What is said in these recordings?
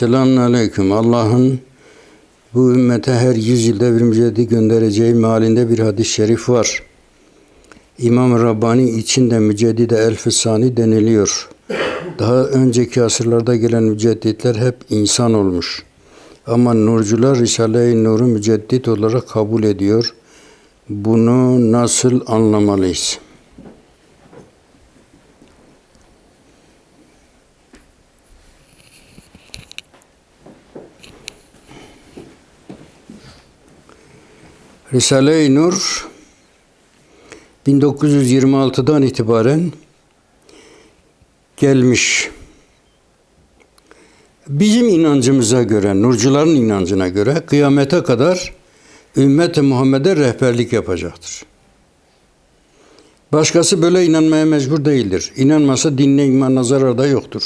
Selamun Aleyküm. Allah'ın bu ümmete her yüzyılda bir müceddi göndereceği mealinde bir hadis-i şerif var. İmam Rabbani için de müceddide elf sani deniliyor. Daha önceki asırlarda gelen mücedditler hep insan olmuş. Ama nurcular Risale-i Nur'u müceddit olarak kabul ediyor. Bunu nasıl anlamalıyız? Risale-i Nur 1926'dan itibaren gelmiş. Bizim inancımıza göre, nurcuların inancına göre kıyamete kadar ümmet-i Muhammed'e rehberlik yapacaktır. Başkası böyle inanmaya mecbur değildir. İnanmasa dinle imanla zarar da yoktur.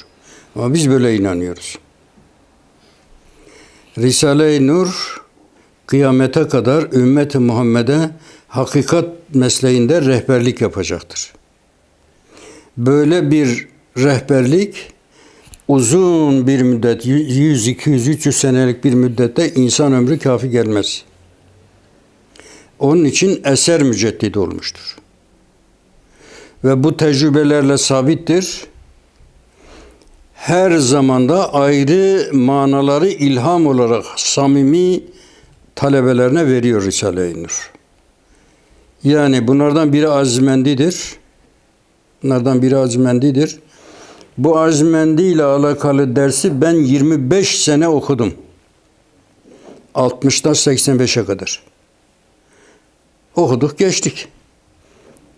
Ama biz böyle inanıyoruz. Risale-i Nur kıyamete kadar ümmet-i Muhammed'e hakikat mesleğinde rehberlik yapacaktır. Böyle bir rehberlik uzun bir müddet, 100, 200, 300 senelik bir müddette insan ömrü kafi gelmez. Onun için eser müceddidi olmuştur. Ve bu tecrübelerle sabittir. Her zamanda ayrı manaları ilham olarak samimi talebelerine veriyor Risale-i Nur. Yani bunlardan biri azmendidir. Bunlardan biri azmendidir. Bu azmendi ile alakalı dersi ben 25 sene okudum. 60'dan 85'e kadar. Okuduk geçtik.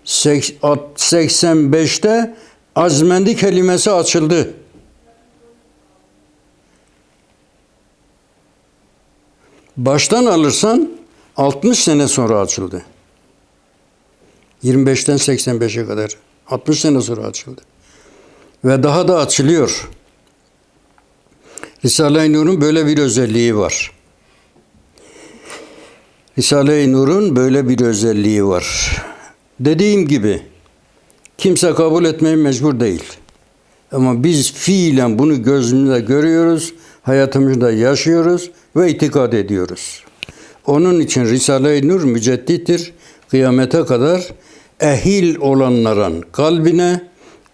85'te azmendi kelimesi açıldı. Baştan alırsan 60 sene sonra açıldı. 25'ten 85'e kadar. 60 sene sonra açıldı. Ve daha da açılıyor. Risale-i Nur'un böyle bir özelliği var. Risale-i Nur'un böyle bir özelliği var. Dediğim gibi kimse kabul etmeye mecbur değil. Ama biz fiilen bunu gözümüzde görüyoruz, hayatımızda yaşıyoruz ve itikad ediyoruz. Onun için Risale-i Nur müceddittir. Kıyamete kadar ehil olanların kalbine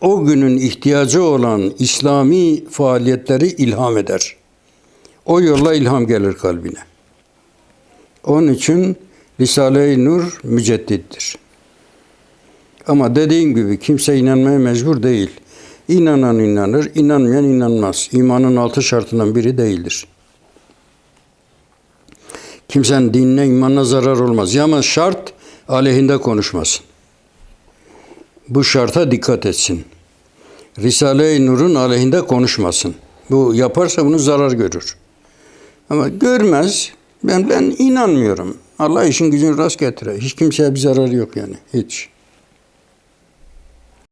o günün ihtiyacı olan İslami faaliyetleri ilham eder. O yolla ilham gelir kalbine. Onun için Risale-i Nur müceddittir. Ama dediğim gibi kimse inanmaya mecbur değil. İnanan inanır, inanmayan inanmaz. İmanın altı şartından biri değildir. Kimsenin dinine, imanına zarar olmaz. Ama şart aleyhinde konuşmasın. Bu şarta dikkat etsin. Risale-i Nur'un aleyhinde konuşmasın. Bu yaparsa bunu zarar görür. Ama görmez. Ben ben inanmıyorum. Allah işin gücünü rast getire. Hiç kimseye bir zararı yok yani. Hiç.